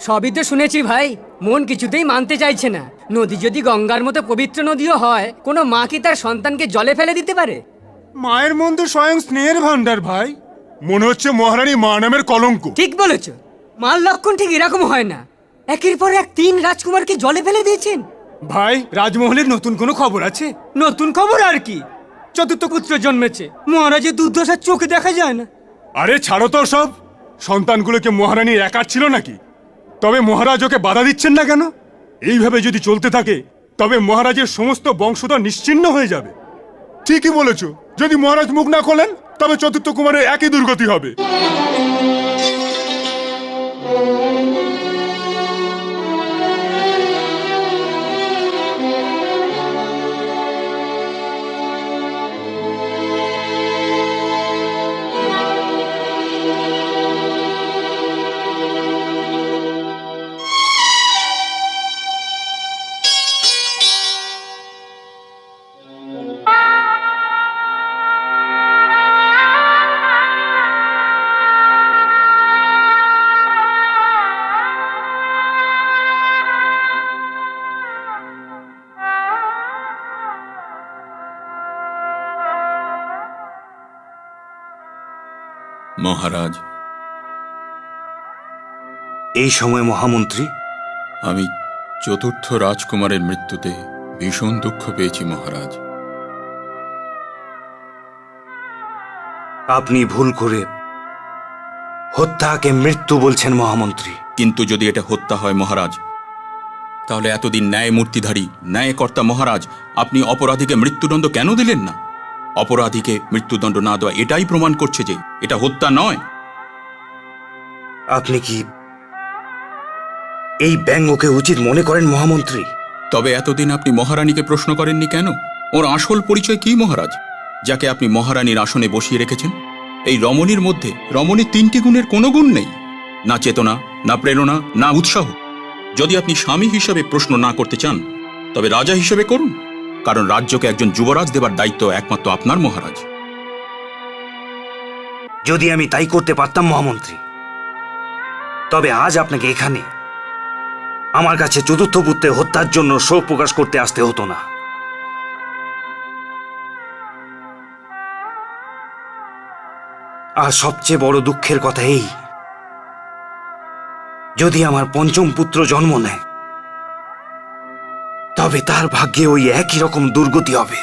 সবই তো শুনেছি ভাই মন কিছুতেই মানতে চাইছে না। নদী যদি গঙ্গার মতো পবিত্র নদীও হয় কোনো মা কি তার সন্তানকে জলে ফেলে দিতে পারে? মায়ের মন তো স্বয়ং স্নেহের ভান্ডার ভাই। মনে হচ্ছে মহারানী মা নামের কলঙ্ক। ঠিক বলেছ। মার লক্ষণ ঠিক এরকম হয় না। একের পর এক তিন রাজকুমারকে জলে ফেলে দিয়েছেন। ভাই রাজমহলের নতুন কোনো খবর আছে? নতুন খবর আর কি। চতুর্থ পুত্র জন্মেছে। মহারাজের দুর্দশার চোখে দেখা যায় না। আরে, ছাড়ো তো সব সন্তানগুলোকে মহারানী একার ছিল নাকি? তবে মহারাজ ওকে বাধা দিচ্ছেন না কেন? এইভাবে যদি চলতে থাকে, তবে মহারাজের সমস্ত বংশধর নিশ্চিন্ন হয়ে যাবে। ঠিকই বলেছ। যদি মহারাজ মুখ না খোলেন, তবে চতুর্থ কুমারের একই দুর্গতি হবে। মহারাজ। এই সময় মহামন্ত্রী? আমি চতুর্থ রাজকুমারের মৃত্যুতে ভীষণ দুঃখ পেয়েছি মহারাজ। আপনি ভুল করে হত্যাকে মৃত্যু বলছেন মহামন্ত্রী। কিন্তু যদি এটা হত্যা হয় মহারাজ তাহলে এতদিন ন্যায় মূর্তিধারী ন্যায়কর্তা মহারাজ আপনি অপরাধীকে মৃত্যুদণ্ড কেন দিলেন না? অপরাধীকে মৃত্যুদণ্ড না দেওয়া এটাই প্রমাণ করছে যে এটা হত্যা নয়। আপনি কি এই ব্যঙ্গকে উচিত মনে করেন মহামন্ত্রী? তবে এতদিন আপনি মহারানীকে প্রশ্ন করেননি কেন? ওর আসল পরিচয় কি মহারাজ? যাকে আপনি মহারানীর আসনে বসিয়ে রেখেছেন? এই রমণীর মধ্যে রমণীর তিনটি গুণের কোনো গুণ নেই। না চেতনা না প্রেরণা না উৎসাহ। যদি আপনি স্বামী হিসাবে প্রশ্ন না করতে চান তবে রাজা হিসেবে করুন। কারণ রাজ্যকে একজন যুবরাজ দেবার দায়িত্ব একমাত্র আপনার মহারাজ। যদি আমি তাই করতে পারতাম, মহামন্ত্রী, তবে আজ আপনাকে এখানে আমার কাছে চতুর্থ পুত্রের হত্যার জন্য শোক প্রকাশ করতে আসতে হতো না। আর সবচেয়ে বড় দুঃখের কথা এই, যদি আমার পঞ্চম পুত্র জন্ম নেয় তবে তার ভাগ্যে ওই একই রকম দুর্গতি হবে।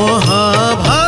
मोहा